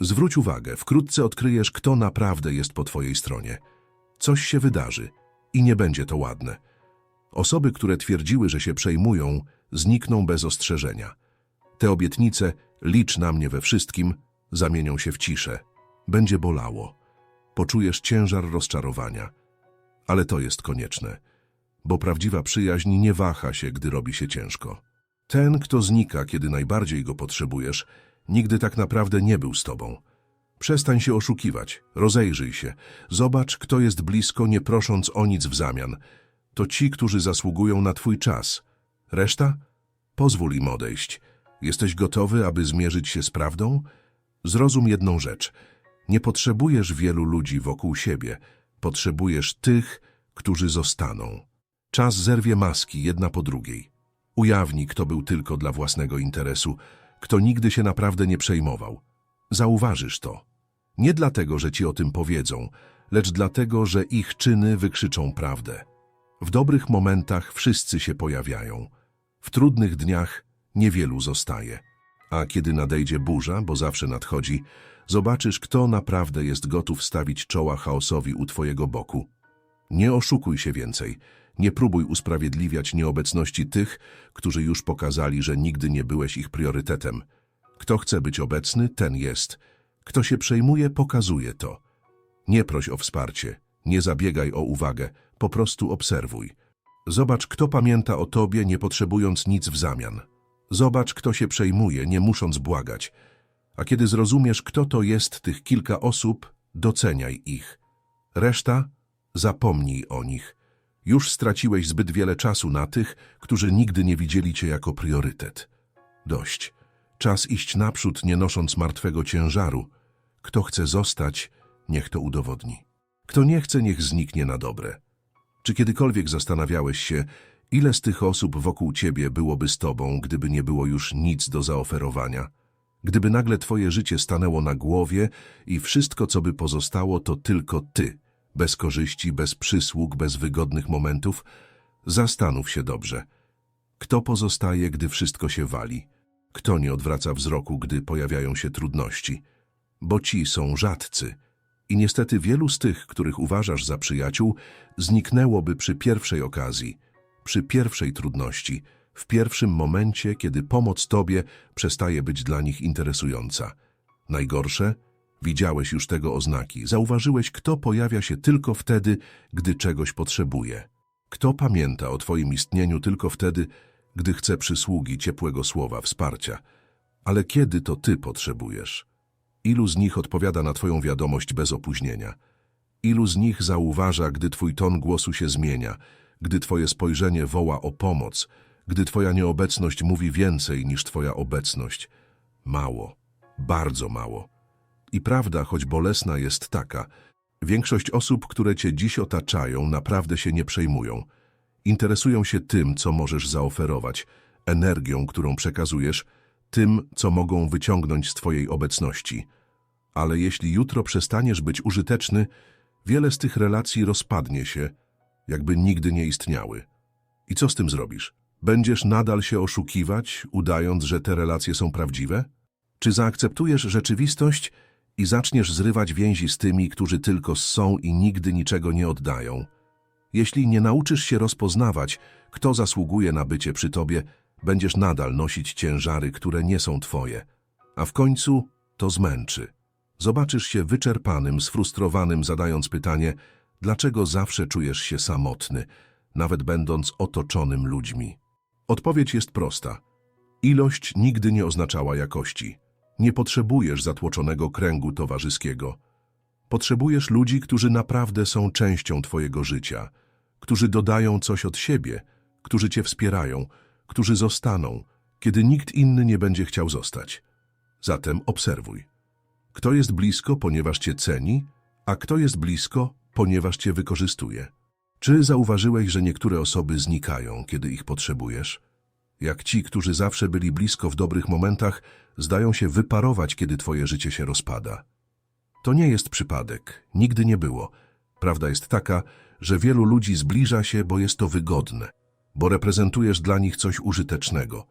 Zwróć uwagę, wkrótce odkryjesz, kto naprawdę jest po twojej stronie. Coś się wydarzy i nie będzie to ładne. Osoby, które twierdziły, że się przejmują, znikną bez ostrzeżenia. Te obietnice, licz na mnie we wszystkim, zamienią się w ciszę. Będzie bolało. Poczujesz ciężar rozczarowania. Ale to jest konieczne, bo prawdziwa przyjaźń nie waha się, gdy robi się ciężko. Ten, kto znika, kiedy najbardziej go potrzebujesz, nigdy tak naprawdę nie był z tobą. Przestań się oszukiwać, rozejrzyj się, zobacz, kto jest blisko, nie prosząc o nic w zamian. To ci, którzy zasługują na twój czas. Reszta? Pozwól im odejść. Jesteś gotowy, aby zmierzyć się z prawdą? Zrozum jedną rzecz. Nie potrzebujesz wielu ludzi wokół siebie. Potrzebujesz tych, którzy zostaną. Czas zerwie maski jedna po drugiej. Ujawni, kto był tylko dla własnego interesu, kto nigdy się naprawdę nie przejmował. Zauważysz to. Nie dlatego, że ci o tym powiedzą, lecz dlatego, że ich czyny wykrzyczą prawdę. W dobrych momentach wszyscy się pojawiają. W trudnych dniach niewielu zostaje. A kiedy nadejdzie burza, bo zawsze nadchodzi, zobaczysz, kto naprawdę jest gotów stawić czoła chaosowi u twojego boku. Nie oszukuj się więcej. Nie próbuj usprawiedliwiać nieobecności tych, którzy już pokazali, że nigdy nie byłeś ich priorytetem. Kto chce być obecny, ten jest. Kto się przejmuje, pokazuje to. Nie proś o wsparcie, nie zabiegaj o uwagę, po prostu obserwuj. Zobacz, kto pamięta o tobie, nie potrzebując nic w zamian. Zobacz, kto się przejmuje, nie musząc błagać. A kiedy zrozumiesz, kto to jest tych kilka osób, doceniaj ich. Reszta? Zapomnij o nich. Już straciłeś zbyt wiele czasu na tych, którzy nigdy nie widzieli cię jako priorytet. Dość. Czas iść naprzód, nie nosząc martwego ciężaru. Kto chce zostać, niech to udowodni. Kto nie chce, niech zniknie na dobre. Czy kiedykolwiek zastanawiałeś się, ile z tych osób wokół ciebie byłoby z tobą, gdyby nie było już nic do zaoferowania? Gdyby nagle twoje życie stanęło na głowie i wszystko, co by pozostało, to tylko ty, bez korzyści, bez przysług, bez wygodnych momentów, zastanów się dobrze. Kto pozostaje, gdy wszystko się wali? Kto nie odwraca wzroku, gdy pojawiają się trudności? Bo ci są rzadcy. I niestety wielu z tych, których uważasz za przyjaciół, zniknęłoby przy pierwszej okazji, przy pierwszej trudności, w pierwszym momencie, kiedy pomoc tobie przestaje być dla nich interesująca. Najgorsze? Widziałeś już tego oznaki. Zauważyłeś, kto pojawia się tylko wtedy, gdy czegoś potrzebuje. Kto pamięta o twoim istnieniu tylko wtedy, gdy chce przysługi ciepłego słowa, wsparcia. Ale kiedy to ty potrzebujesz? Ilu z nich odpowiada na twoją wiadomość bez opóźnienia? Ilu z nich zauważa, gdy twój ton głosu się zmienia, gdy twoje spojrzenie woła o pomoc, gdy twoja nieobecność mówi więcej niż twoja obecność? Mało, bardzo mało. I prawda, choć bolesna, jest taka. Większość osób, które cię dziś otaczają, naprawdę się nie przejmują. Interesują się tym, co możesz zaoferować, energią, którą przekazujesz, tym, co mogą wyciągnąć z twojej obecności. Ale jeśli jutro przestaniesz być użyteczny, wiele z tych relacji rozpadnie się, jakby nigdy nie istniały. I co z tym zrobisz? Będziesz nadal się oszukiwać, udając, że te relacje są prawdziwe? Czy zaakceptujesz rzeczywistość i zaczniesz zrywać więzi z tymi, którzy tylko są i nigdy niczego nie oddają? Jeśli nie nauczysz się rozpoznawać, kto zasługuje na bycie przy tobie, będziesz nadal nosić ciężary, które nie są twoje. A w końcu to zmęczy. Zobaczysz się wyczerpanym, sfrustrowanym, zadając pytanie, dlaczego zawsze czujesz się samotny, nawet będąc otoczonym ludźmi. Odpowiedź jest prosta. Ilość nigdy nie oznaczała jakości. Nie potrzebujesz zatłoczonego kręgu towarzyskiego. Potrzebujesz ludzi, którzy naprawdę są częścią twojego życia, którzy dodają coś od siebie, którzy cię wspierają, którzy zostaną, kiedy nikt inny nie będzie chciał zostać. Zatem obserwuj. Kto jest blisko, ponieważ cię ceni, a kto jest blisko, ponieważ cię wykorzystuje. Czy zauważyłeś, że niektóre osoby znikają, kiedy ich potrzebujesz? Jak ci, którzy zawsze byli blisko w dobrych momentach, zdają się wyparować, kiedy twoje życie się rozpada. To nie jest przypadek, nigdy nie było. Prawda jest taka, że wielu ludzi zbliża się, bo jest to wygodne, bo reprezentujesz dla nich coś użytecznego.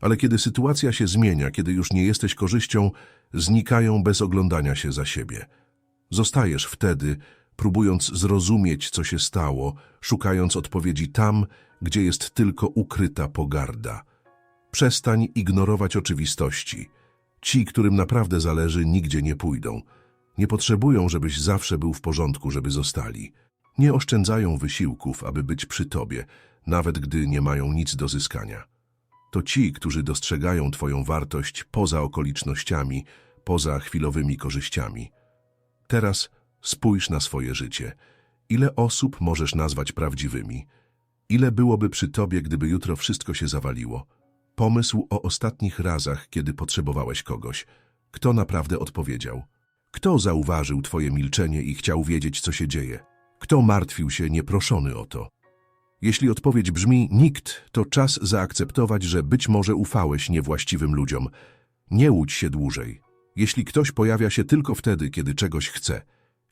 Ale kiedy sytuacja się zmienia, kiedy już nie jesteś korzyścią, znikają bez oglądania się za siebie. Zostajesz wtedy, próbując zrozumieć, co się stało, szukając odpowiedzi tam, gdzie jest tylko ukryta pogarda. Przestań ignorować oczywistości. Ci, którym naprawdę zależy, nigdzie nie pójdą. Nie potrzebują, żebyś zawsze był w porządku, żeby zostali. Nie oszczędzają wysiłków, aby być przy tobie, nawet gdy nie mają nic do zyskania. To ci, którzy dostrzegają twoją wartość poza okolicznościami, poza chwilowymi korzyściami. Teraz spójrz na swoje życie. Ile osób możesz nazwać prawdziwymi? Ile byłoby przy tobie, gdyby jutro wszystko się zawaliło? Pomysł o ostatnich razach, kiedy potrzebowałeś kogoś. Kto naprawdę odpowiedział? Kto zauważył twoje milczenie i chciał wiedzieć, co się dzieje? Kto martwił się nieproszony o to? Jeśli odpowiedź brzmi nikt, to czas zaakceptować, że być może ufałeś niewłaściwym ludziom. Nie łudź się dłużej. Jeśli ktoś pojawia się tylko wtedy, kiedy czegoś chce,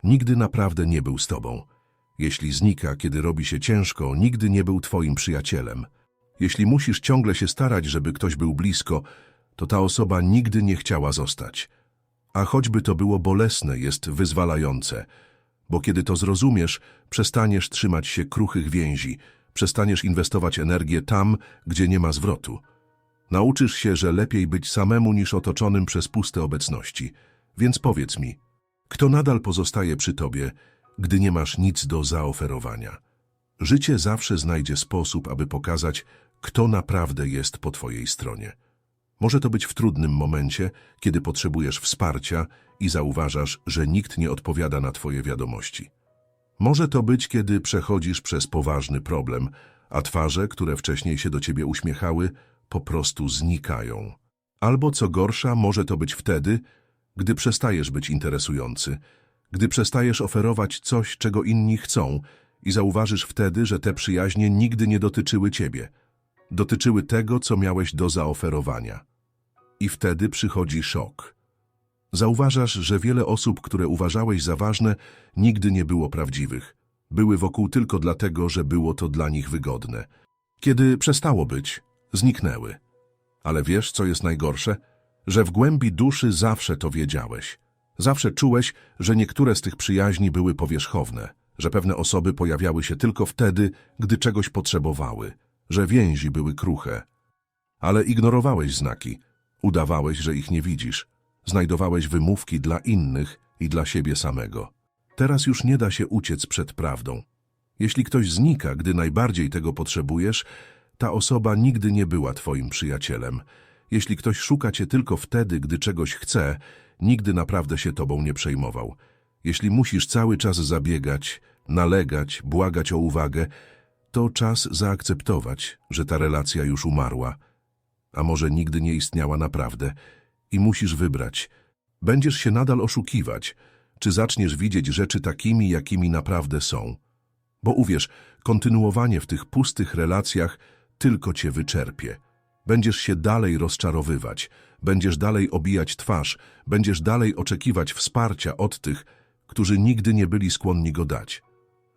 nigdy naprawdę nie był z tobą. Jeśli znika, kiedy robi się ciężko, nigdy nie był twoim przyjacielem. Jeśli musisz ciągle się starać, żeby ktoś był blisko, to ta osoba nigdy nie chciała zostać. A choćby to było bolesne, jest wyzwalające, bo kiedy to zrozumiesz, przestaniesz trzymać się kruchych więzi, przestaniesz inwestować energię tam, gdzie nie ma zwrotu. Nauczysz się, że lepiej być samemu niż otoczonym przez puste obecności. Więc powiedz mi, kto nadal pozostaje przy tobie, gdy nie masz nic do zaoferowania? Życie zawsze znajdzie sposób, aby pokazać, kto naprawdę jest po twojej stronie. Może to być w trudnym momencie, kiedy potrzebujesz wsparcia i zauważasz, że nikt nie odpowiada na twoje wiadomości. Może to być, kiedy przechodzisz przez poważny problem, a twarze, które wcześniej się do ciebie uśmiechały, po prostu znikają. Albo co gorsza, może to być wtedy, gdy przestajesz być interesujący, gdy przestajesz oferować coś, czego inni chcą i zauważysz wtedy, że te przyjaźnie nigdy nie dotyczyły ciebie. Dotyczyły tego, co miałeś do zaoferowania. I wtedy przychodzi szok. Zauważasz, że wiele osób, które uważałeś za ważne, nigdy nie było prawdziwych. Były wokół tylko dlatego, że było to dla nich wygodne. Kiedy przestało być, zniknęły. Ale wiesz, co jest najgorsze? Że w głębi duszy zawsze to wiedziałeś. Zawsze czułeś, że niektóre z tych przyjaźni były powierzchowne, że pewne osoby pojawiały się tylko wtedy, gdy czegoś potrzebowały, że więzi były kruche. Ale ignorowałeś znaki, udawałeś, że ich nie widzisz, znajdowałeś wymówki dla innych i dla siebie samego. Teraz już nie da się uciec przed prawdą. Jeśli ktoś znika, gdy najbardziej tego potrzebujesz, ta osoba nigdy nie była twoim przyjacielem. Jeśli ktoś szuka cię tylko wtedy, gdy czegoś chce, nigdy naprawdę się tobą nie przejmował. Jeśli musisz cały czas zabiegać, nalegać, błagać o uwagę, to czas zaakceptować, że ta relacja już umarła, a może nigdy nie istniała naprawdę i musisz wybrać. Będziesz się nadal oszukiwać, czy zaczniesz widzieć rzeczy takimi, jakimi naprawdę są. Bo uwierz, kontynuowanie w tych pustych relacjach tylko cię wyczerpie. Będziesz się dalej rozczarowywać, będziesz dalej obijać twarz, będziesz dalej oczekiwać wsparcia od tych, którzy nigdy nie byli skłonni go dać.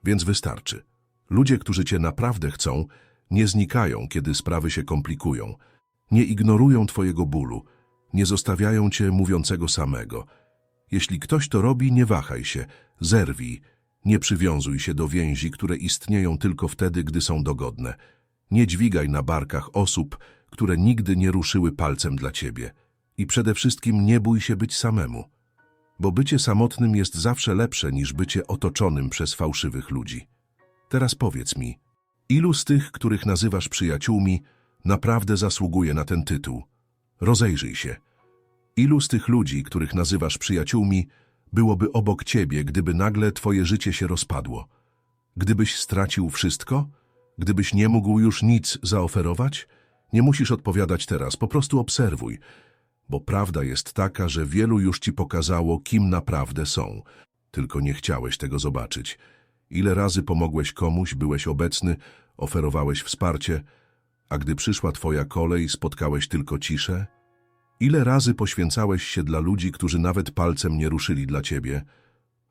Więc wystarczy. Ludzie, którzy cię naprawdę chcą, nie znikają, kiedy sprawy się komplikują. Nie ignorują twojego bólu, nie zostawiają cię mówiącego samego. Jeśli ktoś to robi, nie wahaj się, zerwij. Nie przywiązuj się do więzi, które istnieją tylko wtedy, gdy są dogodne. Nie dźwigaj na barkach osób, które nigdy nie ruszyły palcem dla ciebie. I przede wszystkim nie bój się być samemu. Bo bycie samotnym jest zawsze lepsze niż bycie otoczonym przez fałszywych ludzi. Teraz powiedz mi, ilu z tych, których nazywasz przyjaciółmi, naprawdę zasługuje na ten tytuł? Rozejrzyj się. Ilu z tych ludzi, których nazywasz przyjaciółmi, byłoby obok ciebie, gdyby nagle twoje życie się rozpadło? Gdybyś stracił wszystko? Gdybyś nie mógł już nic zaoferować? Nie musisz odpowiadać teraz, po prostu obserwuj, bo prawda jest taka, że wielu już ci pokazało, kim naprawdę są. Tylko nie chciałeś tego zobaczyć. Ile razy pomogłeś komuś, byłeś obecny, oferowałeś wsparcie, a gdy przyszła twoja kolej, spotkałeś tylko ciszę? Ile razy poświęcałeś się dla ludzi, którzy nawet palcem nie ruszyli dla ciebie?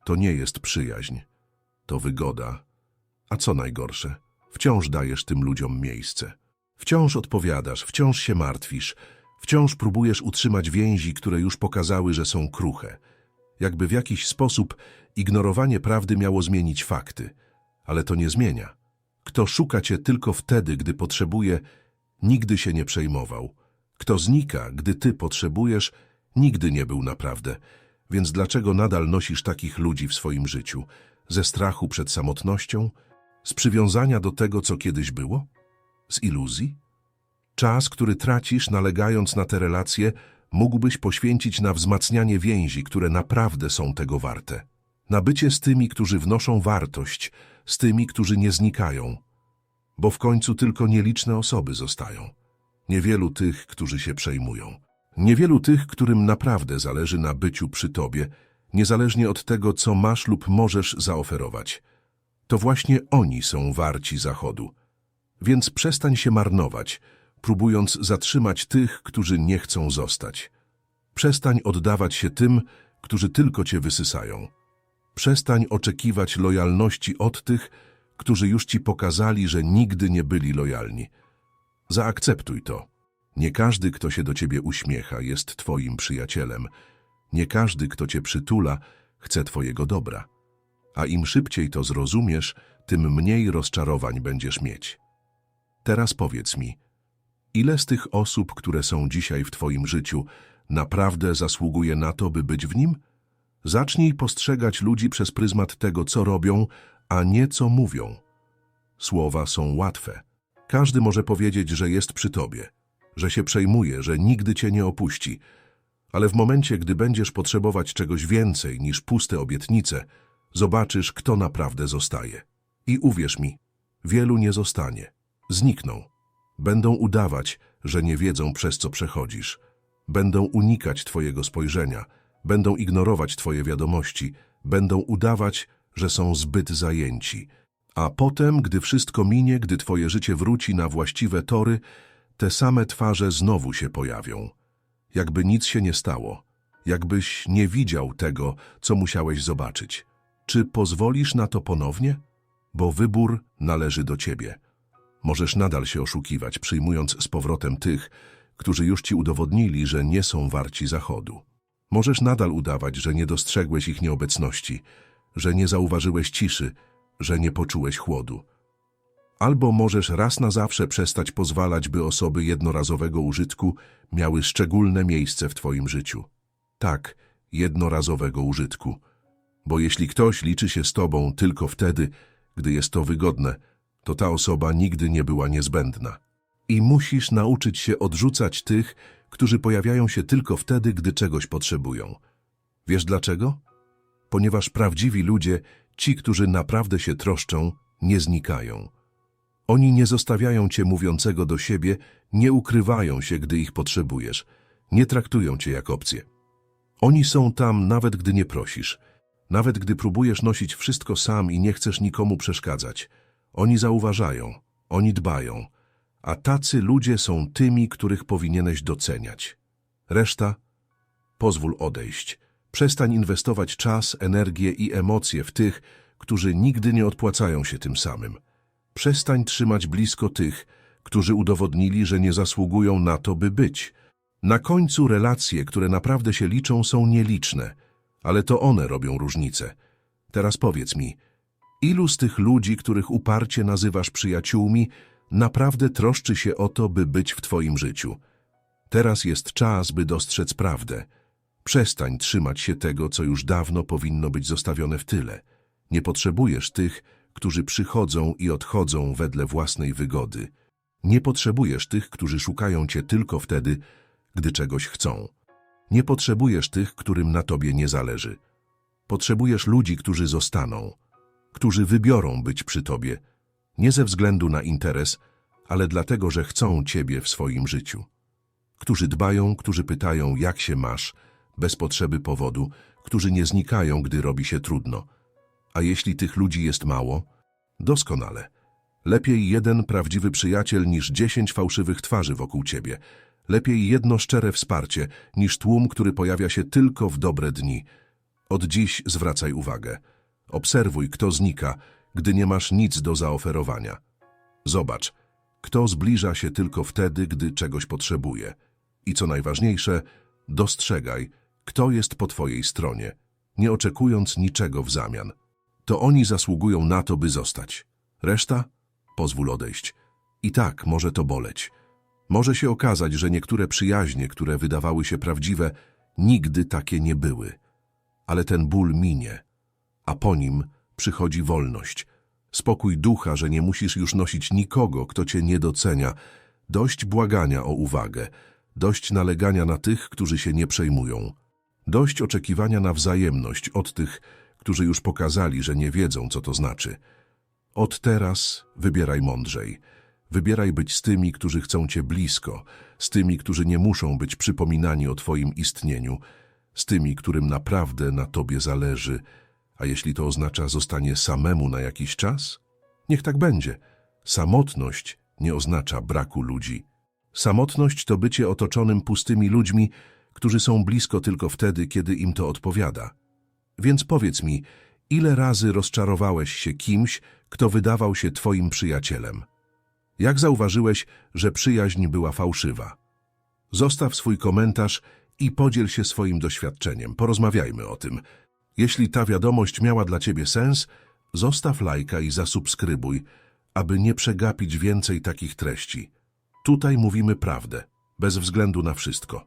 To nie jest przyjaźń, to wygoda. A co najgorsze, wciąż dajesz tym ludziom miejsce. Wciąż odpowiadasz, wciąż się martwisz, wciąż próbujesz utrzymać więzi, które już pokazały, że są kruche. Jakby w jakiś sposób ignorowanie prawdy miało zmienić fakty. Ale to nie zmienia. Kto szuka cię tylko wtedy, gdy potrzebuje, nigdy się nie przejmował. Kto znika, gdy ty potrzebujesz, nigdy nie był naprawdę. Więc dlaczego nadal nosisz takich ludzi w swoim życiu? Ze strachu przed samotnością? Z przywiązania do tego, co kiedyś było? Z iluzji? Czas, który tracisz nalegając na te relacje, mógłbyś poświęcić na wzmacnianie więzi, które naprawdę są tego warte. Na bycie z tymi, którzy wnoszą wartość, z tymi, którzy nie znikają. Bo w końcu tylko nieliczne osoby zostają. Niewielu tych, którzy się przejmują. Niewielu tych, którym naprawdę zależy na byciu przy tobie, niezależnie od tego, co masz lub możesz zaoferować. To właśnie oni są warci zachodu. Więc przestań się marnować, próbując zatrzymać tych, którzy nie chcą zostać. Przestań oddawać się tym, którzy tylko cię wysysają. Przestań oczekiwać lojalności od tych, którzy już ci pokazali, że nigdy nie byli lojalni. Zaakceptuj to. Nie każdy, kto się do ciebie uśmiecha, jest twoim przyjacielem. Nie każdy, kto cię przytula, chce twojego dobra. A im szybciej to zrozumiesz, tym mniej rozczarowań będziesz mieć. Teraz powiedz mi, ile z tych osób, które są dzisiaj w twoim życiu, naprawdę zasługuje na to, by być w nim? Zacznij postrzegać ludzi przez pryzmat tego, co robią, a nie co mówią. Słowa są łatwe. Każdy może powiedzieć, że jest przy tobie, że się przejmuje, że nigdy cię nie opuści, ale w momencie, gdy będziesz potrzebować czegoś więcej niż puste obietnice, zobaczysz, kto naprawdę zostaje. I uwierz mi, wielu nie zostanie. Znikną. Będą udawać, że nie wiedzą, przez co przechodzisz. Będą unikać twojego spojrzenia, będą ignorować twoje wiadomości, będą udawać, że są zbyt zajęci. A potem, gdy wszystko minie, gdy twoje życie wróci na właściwe tory, te same twarze znowu się pojawią. Jakby nic się nie stało. Jakbyś nie widział tego, co musiałeś zobaczyć. Czy pozwolisz na to ponownie? Bo wybór należy do ciebie. Możesz nadal się oszukiwać, przyjmując z powrotem tych, którzy już ci udowodnili, że nie są warci zachodu. Możesz nadal udawać, że nie dostrzegłeś ich nieobecności, że nie zauważyłeś ciszy, że nie poczułeś chłodu. Albo możesz raz na zawsze przestać pozwalać, by osoby jednorazowego użytku miały szczególne miejsce w twoim życiu. Tak, jednorazowego użytku. Bo jeśli ktoś liczy się z tobą tylko wtedy, gdy jest to wygodne, to ta osoba nigdy nie była niezbędna. I musisz nauczyć się odrzucać tych, którzy pojawiają się tylko wtedy, gdy czegoś potrzebują. Wiesz dlaczego? Ponieważ prawdziwi ludzie, ci, którzy naprawdę się troszczą, nie znikają. Oni nie zostawiają cię mówiącego do siebie, nie ukrywają się, gdy ich potrzebujesz, nie traktują cię jak opcję. Oni są tam nawet gdy nie prosisz, nawet gdy próbujesz nosić wszystko sam i nie chcesz nikomu przeszkadzać. Oni zauważają, oni dbają, a tacy ludzie są tymi, których powinieneś doceniać. Reszta? Pozwól odejść. Przestań inwestować czas, energię i emocje w tych, którzy nigdy nie odpłacają się tym samym. Przestań trzymać blisko tych, którzy udowodnili, że nie zasługują na to, by być. Na końcu relacje, które naprawdę się liczą, są nieliczne, ale to one robią różnicę. Teraz powiedz mi, ilu z tych ludzi, których uparcie nazywasz przyjaciółmi, naprawdę troszczy się o to, by być w twoim życiu? Teraz jest czas, by dostrzec prawdę. Przestań trzymać się tego, co już dawno powinno być zostawione w tyle. Nie potrzebujesz tych, którzy przychodzą i odchodzą wedle własnej wygody. Nie potrzebujesz tych, którzy szukają cię tylko wtedy, gdy czegoś chcą. Nie potrzebujesz tych, którym na tobie nie zależy. Potrzebujesz ludzi, którzy zostaną, którzy wybiorą być przy tobie, nie ze względu na interes, ale dlatego, że chcą ciebie w swoim życiu. Którzy dbają, którzy pytają, jak się masz, bez potrzeby powodu, którzy nie znikają, gdy robi się trudno. A jeśli tych ludzi jest mało? Doskonale. Lepiej jeden prawdziwy przyjaciel niż dziesięć fałszywych twarzy wokół ciebie. Lepiej jedno szczere wsparcie niż tłum, który pojawia się tylko w dobre dni. Od dziś zwracaj uwagę. Obserwuj, kto znika, gdy nie masz nic do zaoferowania. Zobacz, Kto zbliża się tylko wtedy, gdy czegoś potrzebuje. I co najważniejsze, dostrzegaj, kto jest po twojej stronie, nie oczekując niczego w zamian. To oni zasługują na to, by zostać. Reszta? Pozwól odejść. I tak może to boleć. Może się okazać, że niektóre przyjaźnie, które wydawały się prawdziwe, nigdy takie nie były. Ale ten ból minie, a po nim przychodzi wolność. Spokój ducha, że nie musisz już nosić nikogo, kto cię nie docenia. Dość błagania o uwagę, dość nalegania na tych, którzy się nie przejmują. Dość oczekiwania na wzajemność od tych, którzy już pokazali, że nie wiedzą, co to znaczy. Od teraz wybieraj mądrzej. Wybieraj być z tymi, którzy chcą cię blisko, z tymi, którzy nie muszą być przypominani o twoim istnieniu, z tymi, którym naprawdę na tobie zależy. A jeśli to oznacza zostanie samemu na jakiś czas? Niech tak będzie. Samotność nie oznacza braku ludzi. Samotność to bycie otoczonym pustymi ludźmi, którzy są blisko tylko wtedy, kiedy im to odpowiada. Więc powiedz mi, ile razy rozczarowałeś się kimś, kto wydawał się twoim przyjacielem? Jak zauważyłeś, że przyjaźń była fałszywa? Zostaw swój komentarz i podziel się swoim doświadczeniem. Porozmawiajmy o tym. Jeśli ta wiadomość miała dla ciebie sens, zostaw lajka i zasubskrybuj, aby nie przegapić więcej takich treści. Tutaj mówimy prawdę, bez względu na wszystko.